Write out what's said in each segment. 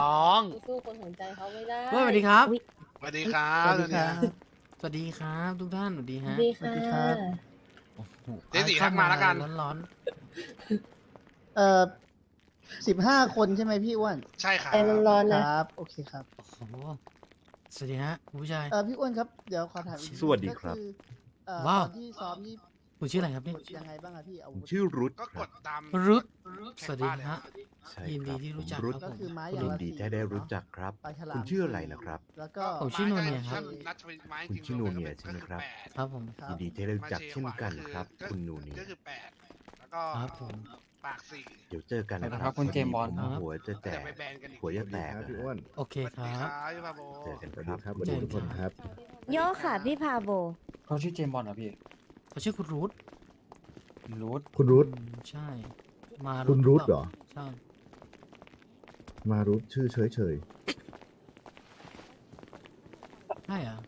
ร้องสู้คนสนใจเขาไม่ได้เฮ้ยสวัสดีครับ สวัสดีครับสวัสดีครับ สวัสดีครับทุกท่าน สวัสดีสฮะวัสดีสวัค่ะสดีครับโอ้โหเจ๊สีทักมาแล้วกัน ร้อนเอ่อสิบห้าคนใช่ไหมพี่อ้วนใช่ครับไอ้ร้อนๆคนะรับ โอเคครับ ๆโอ้โหสวัสดีฮะคุณผู้ชาย เอ่อพี่อ้วนครับ เดี๋ยวขอถามอีกสวัสดีครับ ก็อเอ่อว้าว ตอนที่ซ้อมนี่ คุณชื่ออะไรครับเนี่ยยังไงบ้างอะพี่อาผวุมธชื่อรุทก็คกรับ ดตามรุดแข่งสวัสดีบ้านเลยฮะ ใช่ยินคดีรับที่รู้จักผมรุทครับก็คือไม้อยิย่างนละดีสี่ที่ได้รู้จักครับ ปลาฉลามคุณชื่ออะไรนะครับ แล้วก็ ผมชื่อโนเนียครับ นัดเป็นไม้จคุณริงชื่อโนเนียใช่ไหมครับ ครับผม ครับ ยินดีที่ได้รู้จักเช่นกันครับ คุณนูนีก็คือแปดแล้วก็ครับผม ปากสี่เดี๋ยวเจอกันนะคครัรับบคุณเจมส์บอลผมหัวจะแตแต่กไปแบนกันอีกหัวจะแตกครับนะพี่อ้วนโอเคคสวัสดีรับครับพี่พาโบ เจอกันสวัสคดีรับ ครับสวัสดีทุกคนครับโยกค่ะพี่พาโบ เขาชื่อเจมส์บอลเหรอพี่ เขาชื่อคุณรูทรูทคุณรุทอืมใช่ มาคุณรุทเหรอ ใช่มารุทชื่อเฉยเฉยใช่เหรอ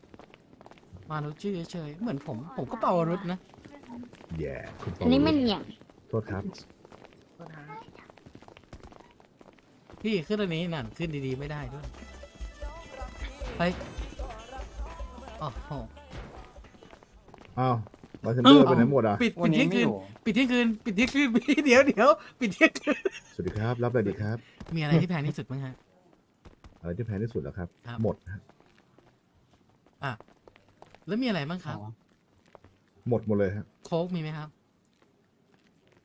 มารุทชื่อเฉยๆเหมือนผม ผมก็เป่ารุทนะ ๆแย่คุณปอันนี้มันรุธอย่างโทษครับพี่ขึ้นอันนี้นั่นขึ้นดีๆไม่ได้ด้วยไปโอ้โหอ้าว บาร์เทนเดอร์ไปไหนหมดอะ ปิดวัปินดนี้เที่ยงคืนไม่อยู่ ปิดเที่ยงคืน ปิดเที่ยงคืนพี่เดี๋ยวเดี๋ยวปิดเที่ยงคืน สวัสดีครับ รับอะไรดีครับ มีอะไรที่แพงที่สุดมั้งฮะ อะไรที่แพงที่สุดแล้วครับ ครับ หมดฮะอะแล้วมีอะไรบ้างครับอ๋อหมดหมดเลยครับโค้กมีไหมครับ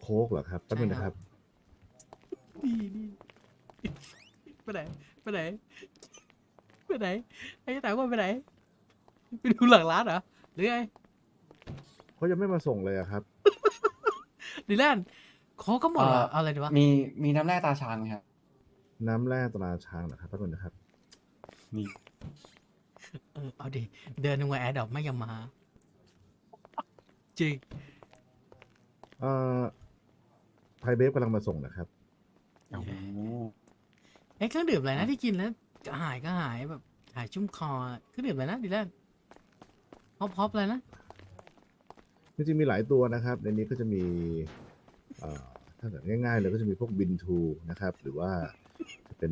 โค้กเหรอครับแป๊บนึงนะครับดีดีไปไหนไปไหนไปไหนไอ้แต่ว่าไปไหนไปดูหลังร้านเหรอหรือไง เขายังไม่มาส่งเลยอะครับดีแลนด์โค้กก็หมดเหรอเอาอะไรดีวะ มีมีน้ำแร่ตาช้างไหมครับ น้ำแร่ตราช้างนะครับแป๊บนึงนะครับมีเออเอาดิ เดินลงมาแอร์ดอกไม่ยังมา จริง เอ่อไทยเบฟกำลังมาส่งนะครับ โอ้โหไอ้เครื่องดื่มอะไรนะที่กินแล้วกระหายกระหายแบบหายชุ่มคอเครื่องดื่มอะไรนะดีแลนด์ฮอปฮอปอะไรนะ จริงๆมีหลายตัวนะครับ ในนี้ก็จะมีเอ่อถ้าเกิดง่ายๆเลยก็จะมีพวกบินทูนะครับ หรือว่าจะเป็น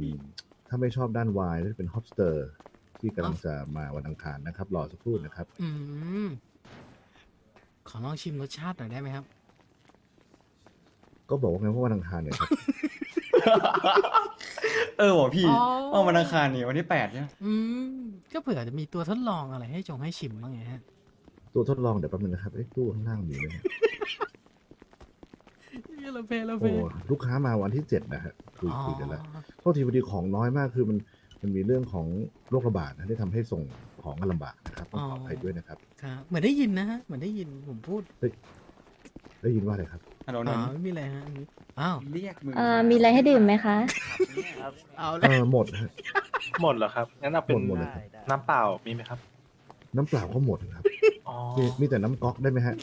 ถ้าไม่ชอบด้านวายก็จะเป็นฮอปสเตอร์ ที่กำลังจะมาวันอังคารนะครับ รอสักครู่นะครับ อืม ขอลองชิมรสชาติหน่อยได้ไหมครับ ก็บอกว่าไงว่าวันอังคารเนี่ยครับ เออว่ะพี่อ๋อ เอาวันอังคารนี่วันที่แปดเนี่ย อืม ก็เผื่อจะมีตัวทดลองอะไรให้จงให้ชิมบ้างไงฮะ ตัวทดลองเดี๋ยวแป๊บนึงนะครับไอ้ยตู้ข้างล่างมีไหมเนี่ยเราเพลเราเพโอ้ลูกค้ามาวันที่เจ็ดนะฮะคุยคุยกันแล้วโทษทีพอดีของน้อยมากคือมันมันมีเรื่องของโรคระบาดนะที่ทำให้ส่งของกันลำบากนะครับต้องขออภัยด้วยนะครับครับเหมือนได้ยินนะฮะเหมือนได้ยินผมพูดได้ยินว่าอะไรครับ ฮัลโหลนอ๋อนไม่มีอะไรฮะอ้าวเรียกมือเอ่อมีอะไรให้ดื่มไหมคะ เอาเอแล้วอหมดฮะหมดเหรอครับ งั้นเอาเป็นหมดหมดเลยครับ น้ำเปล่ามีไหมครับ น้ำเปล่าก็หมดครับอ๋อ มีมีแต่น้ำก๊อกได้ไหมฮะ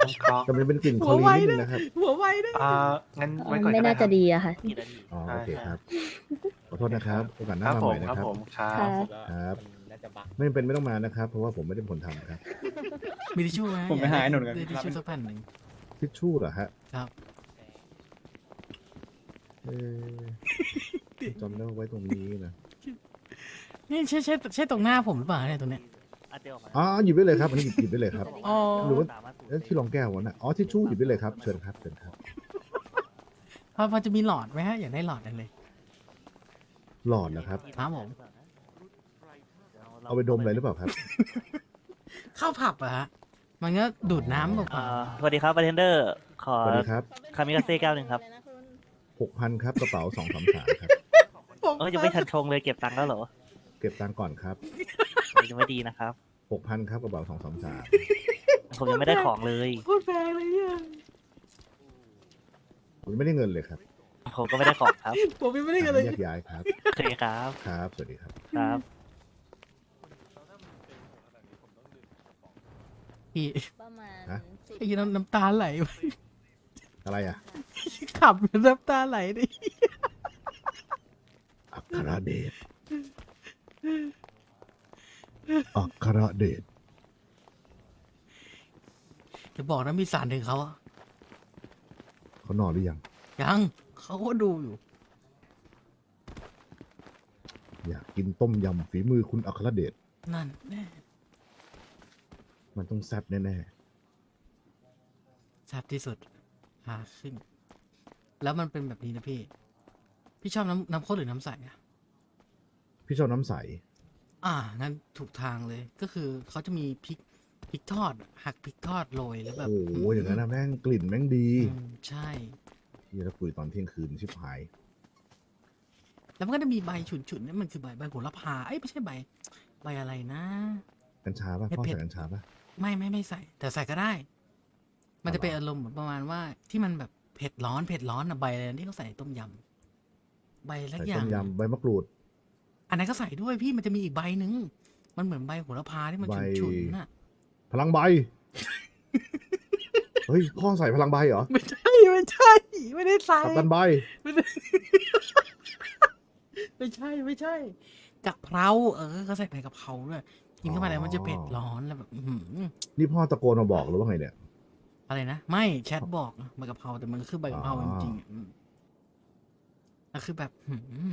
น้ำครอกแต่มันเป็นกลิ่นคอลีนนิดนึงนะครับหัวไวด้วยอ่างั้นไว้ก่อนไม่ก็น่าได้คจะรับดีอะค่ะอ๋อโอเคครับขอโทษนะครับโอกาสหคน้ารับมาผใหมม่นะครับครับผมครับค่ะครับไม่จำเป็นไม่ต้องมานะครับ เพราะว่าผมไม่ได้เป็นคนทำครับ มีทิชชู่ไหมผมไปหาไอ้หนุนกันได้ทิชชู่สักแผ่นหนึ่งทิชชู่เหรอฮะครับเออจำได้ว่าไว้ตรงนี้นะนี่ใช่ใช่ใช่ตรงหน้าผมหรือเปล่าเนี่ยตรงเนี้ย อ๋อหยิบได้เลยครับอันนี้หยิบหยิบได้เลยครับ อ๋อ หรือว่าเอ้ยที่รองแก้ววะน่ะอ๋อทิชชู่หยิบได้เลยครับเชิญครับเชิญครับพอพอจะมีหลอดไหมฮะ อยากได้หลอดอะไรเลย หลอดนะครับ ครับผม เอาไปดมเลยหรือเปล่าครับ เข้าผับอะฮะ มันก็ดูดน้ำลงไปอ่าสวัสดีครับบาร์เทนเดอร์ ขอ สวัสดีครับคามิกาเซ่แก้วหนึ่งครับ หกพันครับกระเป๋าสองสามสามครับเออยังไม่ทันชงเลยเก็บตังค์แล้วเหรอเก็บตังค์ก่อนครับยังไม่ดีนะครับ หกพันครับกระเป๋าสองสามสามผมยังไม่ได้ของเลย โคตรแพงเลยเนี่ยผมไม่ได้เงินเลยครับผมก็ไม่ได้ของครับผมยังไม่ได้กันเลย แยกย้ายครับ โอเคครับ ครับ สวัสดีครับ ครับ พี่ประมาณฮะ สิบไอ้น้ำน้ำตาไหลอะไรอะ ขับน้ำตาไหลดิอัครเดช อัครเดชจะบอกนะมีสารถึงเขาอะเขานอนหรือยัง ยังเขาก็ดูอยู่ อยากกินต้มยำฝีมือคุณอัครเดชนั่นแน่มันต้องแซ่บแน่แซ่บที่สุด หาขึ้น แล้วมันเป็นแบบนี้นะพี่ พี่ชอบน้ำน้ำข้นหรือน้ำใสอะ ๆ พี่ชอบน้ำใส อ่างั้นถูกทางเลย ก็คือเขาจะมีพริกพริกทอดหักพริกทอดโรยแล้วแบบโอ้โหอย่างนั้นนะแม่งกลิ่นแม่งดีอืมใช่ที่เราคุยตอนเที่ยงคืนชิบหาย แล้วมันก็จะมีใบฉุนๆนั่นมันคือใบใบโหระพาเอ้ยไม่ใช่ใบ ใบอะไรนะ กัญชาป่ะไม่พ่อเผ็ด ใส่กัญชาป่ะ ไม่ไม่ไม่ใส่ แต่ใส่ก็ได้ มันจะเป็นอ๋อเหรออารมณ์แบบประมาณว่าที่มันแบบเผ็ดร้อนเผ็ดร้อนอะใบอะไรนะที่เขาใส่ต้มยำใบละใส่อย่าต้งมยำใบมะกรูด อันนั้นก็ใส่ด้วยพี่มันจะมีอีกใบหนึ่งมันเหมือนใบโหระพาที่มันใบ ฉุนๆน่ะ พลังใบ เฮ้ยพ่อใส่พลังใบเหรอไม่ใช่ไม่ใช่ ไม่ได้ใส่ กัปตันใบ ไม่ได้ ไม่ใช่ไม่ใช่กะเพราเออเขาใส่ใบกะเพราด้วยกินเข้าไปแล้วมันจะเผ็ดร้อนแล้วแบบอื้อหือนี่พ่อตะโกนมาบอกหรือว่าไงเนี่ย อะไรนะไม่แชทบอกนะใบกะเพราแต่มันก็คือใบกะเพราอ๋จอริงๆอะอืมแล้วคือแบบหืม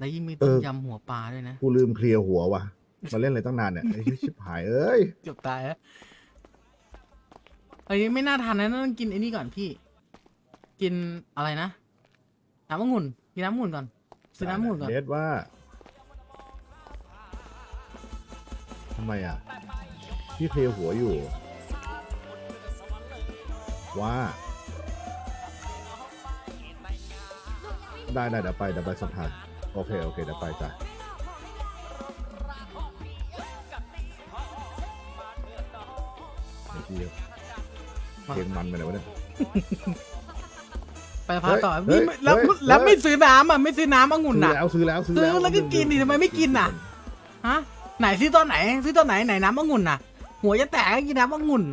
แล้วยิ่งมีเอต้มอยำหัวปลาด้วยนะ กูลืมเคลียร์หัวว่ะมาเล่นอะไรตั้งนานเนี่ยไอ้ชิบหายเอ้ยเกือบตายแล้วเอ้ยไม่น่าทานนะต้องกินไอ้นี่ก่อนพี่ กินอะไรนะน้ำองุ่นกินน้ำองุ่นก่อนซื้อน้ำองุ่นก่อนเดทว่าทำไมอะ พี่เคลียร์หัวอยู่ ว่า ได้ได้เดี๋ยวไปเดี๋ยวไปสัมภาษณ์ โอเค โอเคเดี๋ยวไปจ้ะไอ้เหี้ยเพลงมันไปไหนวะเนี่ย ไปพาต่อเฮ้นี่ยไม่แล้วเฮ้ยแล้วเฮ้ย ไม่ซื้อน้ำอะไม่ซื้อน้ำองุ่นซื้ออะ แล้วซื้อแล้วซื้อซื้อแล้วแล้วก็กินดิทำไมไม่กินน่ะ ฮะไหนซื้อตอนไหนซื้อตอนไหนไหนน้ำองุ่นน่ะ หัวจะแตกก็กินน้ำองุ่น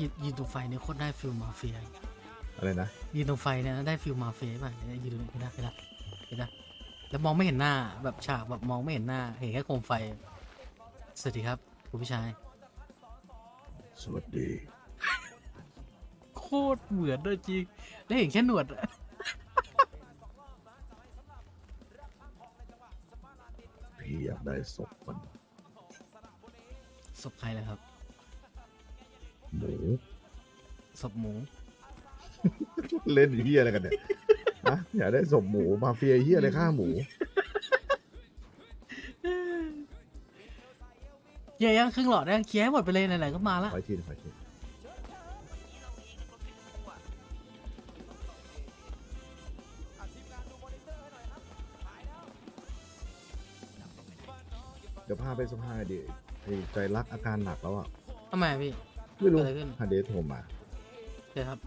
ยืนยืนตรงไฟเนี่ยโคตรได้ฟิลมาเฟียอะไรนะยืนตรงไฟเนี่ยได้ฟิลมาเฟียป่ะเนี่ยยืนตรงนี้ได้ได้ได้แล้วมองไม่เห็นหน้าแบบฉากแบบมองไม่เห็นหน้าเห็นแค่โคมไฟ สวัสดีครับคุณผู้ชาย สวัสดี โคตรเหมือนด้วยจริงแล้วเห็นแค่หนวดอะพี่อยากได้ศพมันศพใครเลยครับ หมูศพหมูเล่นเฮียอะไรกันเนี่ยฮะอยากได้ศพหมูมาเฟียเฮียอะไรฆ่าหมูเย้ยังครึ่งหลอดได้เคลียร์ให้หมดไปเลยไหนๆก็มาละ ขออีกทีขออีกทีเดี๋ยวพาไปสภาดิไอ้ใจรักอาการหนักแล้วอะทำไมอะพี่ ไม่รู้เกิดอะไรขึ้น ฮาเดทโทรมาเดี๋ยวครับ